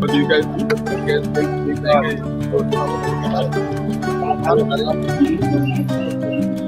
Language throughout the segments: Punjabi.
But do you guys do? Do you guys think, think that? I don't know.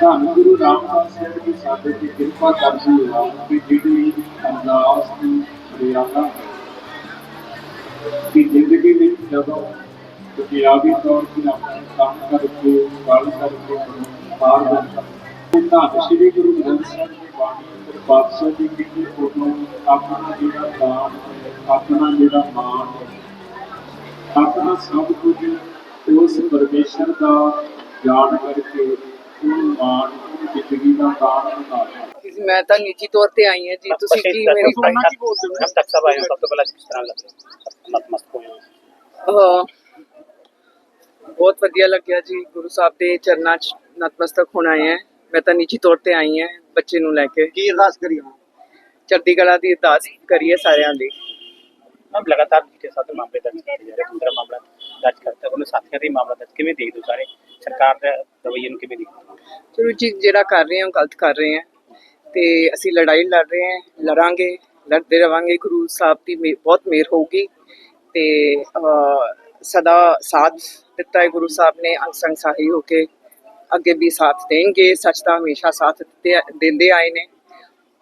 ਧੰਨ ਗੁਰੂ ਰਾਮਦਾਸ ਸਾਹਿਬ ਜੀ, ਸਾਡੇ ਤੇ ਕਿਰਪਾ ਕਰਦੀ ਹੈ ਕਿ ਜਿਹੜੀ ਅਰਦਾਸ ਦੀ ਮਰਿਆਦਾ ਕਿ ਜ਼ਿੰਦਗੀ ਵਿੱਚ ਜਦੋਂ ਦੁਨਿਆਵੀ ਤੌਰ ਤੇ ਆਪਣੇ ਕੰਮ ਕਰਕੇ ਗੱਲ ਕਰਕੇ, ਪਾਰ ਬੰਦਾ ਧੰਨ ਸ੍ਰੀ ਗੁਰੂ ਗ੍ਰੰਥ ਸਾਹਿਬ ਦੀ ਬਾਣੀ ਅੰਦਰ ਪਾਤਸ਼ਾਹ ਦੀ ਕੀਤੀ ਫੋਟੋ, ਆਪਣਾ ਜਿਹੜਾ ਦਾਨ ਆਪਣਾ ਜਿਹੜਾ ਮਾਣ ਆਪਣਾ ਸਭ ਕੁਝ ਉਸ ਪਰਮੇਸ਼ਰ ਦਾ ਜਾਣ ਕਰਕੇ ਮੈਂ ਤਾਂ ਨਿੱਜੀ ਤੌਰ ਤੇ ਆਈ ਹਾਂ ਜੀ। ਤੁਸੀਂ ਕੀ ਮੇਰੀ ਸੁਣਨਾ ਕੀ ਬੋਲਦੇ ਹੋ ਸਭ ਤੱਕ ਸਭ ਆਏ ਸਭ ਤੋਂ ਪਹਿਲਾਂ ਕਿਸ ਤਰ੍ਹਾਂ ਲੱਗ ਰਿਹਾ ਮਤ ਮਸਤ ਬਹੁਤ ਵਧੀਆ ਲੱਗਿਆ ਜੀ। ਗੁਰੂ ਸਾਹਿਬ ਦੇ ਚਰਨਾਂ 'ਚ ਨਤਮਸਤਕ ਹੋਣ ਆਏ ਆ ਮੈਂ ਤਾਂ ਨਿੱਜੀ ਤੌਰ ਤੇ ਆਈ ਹਾਂ ਬੱਚੇ ਨੂੰ ਲੈ ਕੇ। ਕੀ ਅਰਦਾਸ ਕਰੀਏ ਚੜ੍ਹਦੀ ਕਲਾ ਦੀ ਅਰਦਾਸ ਕਰੀਏ ਸਾਰਿਆਂ ਦੀ। ਮੈਮ ਲਗਾਤਾਰ ਜੀ ਸਾਥ ਮਾਮਲੇ ਦਰਜ ਕੀਤੇ ਜਾ ਰਹੇ ਹਨ ਕਰਤਾ ਉਹਨਾਂ ਸਾਥੀਆਂ ਦੇ ਮਾਮਲਾ ਦਰਜ ਕਿਵੇਂ ਦੇਖਦੇ ਸਾਰੇ? ਸਰਕਾਰ ਦਾ ਰਵੱਈਏ ਨੂੰ ਕਿਵੇਂ ਦੇਖਦੇ ਚਲੋ ਜੀ ਜਿਹੜਾ ਕਰ ਰਹੇ ਹਾਂ ਗਲਤ ਕਰ ਰਹੇ ਹਾਂ। ਤੇ ਅਸੀਂ ਲੜਾਈ ਲੜ ਰਹੇ ਹਾਂ ਲੜਾਂਗੇ ਲੜਦੇ ਰਵਾਂਗੇ। ਗੁਰੂ ਸਾਹਿਬ ਦੀ ਬਹੁਤ ਮਿਹਰ ਹੋਊਗੀ। ਤੇ ਸਦਾ ਸਾਥ ਦਿੱਤਾ ਹੈ ਗੁਰੂ ਸਾਹਿਬ ਨੇ ਅੰਗ ਸੰਗ ਸਹਾਈ ਹੋ ਕੇ। ਅੱਗੇ ਵੀ ਸਾਥ ਦੇਣਗੇ ਸੱਚ ਦਾ ਹਮੇਸ਼ਾ ਸਾਥ ਦਿੰਦੇ ਆਏ ਨੇ।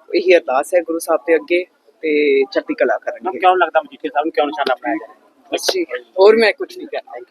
ਇਹੀ ਅਰਦਾਸ ਹੈ ਗੁਰੂ ਸਾਹਿਬ ਦੇ ਅੱਗੇ ਤੇ ਚੜ੍ਹਦੀ ਕਲਾ ਕਰਨਗੇ ਕਿਉਂ ਲੱਗਦਾ ਮਜੀਠੇ ਸਾਹਿਬ ਨੂੰ? ਕਿਉਂ ਨਿਸ਼ਾਨਾ ਬਣਾਇਆ ਹੈ ਜੀ ਹੋਰ ਮੈਂ ਕੁਝ ਨਹੀਂ ਕਹਿਣਾ।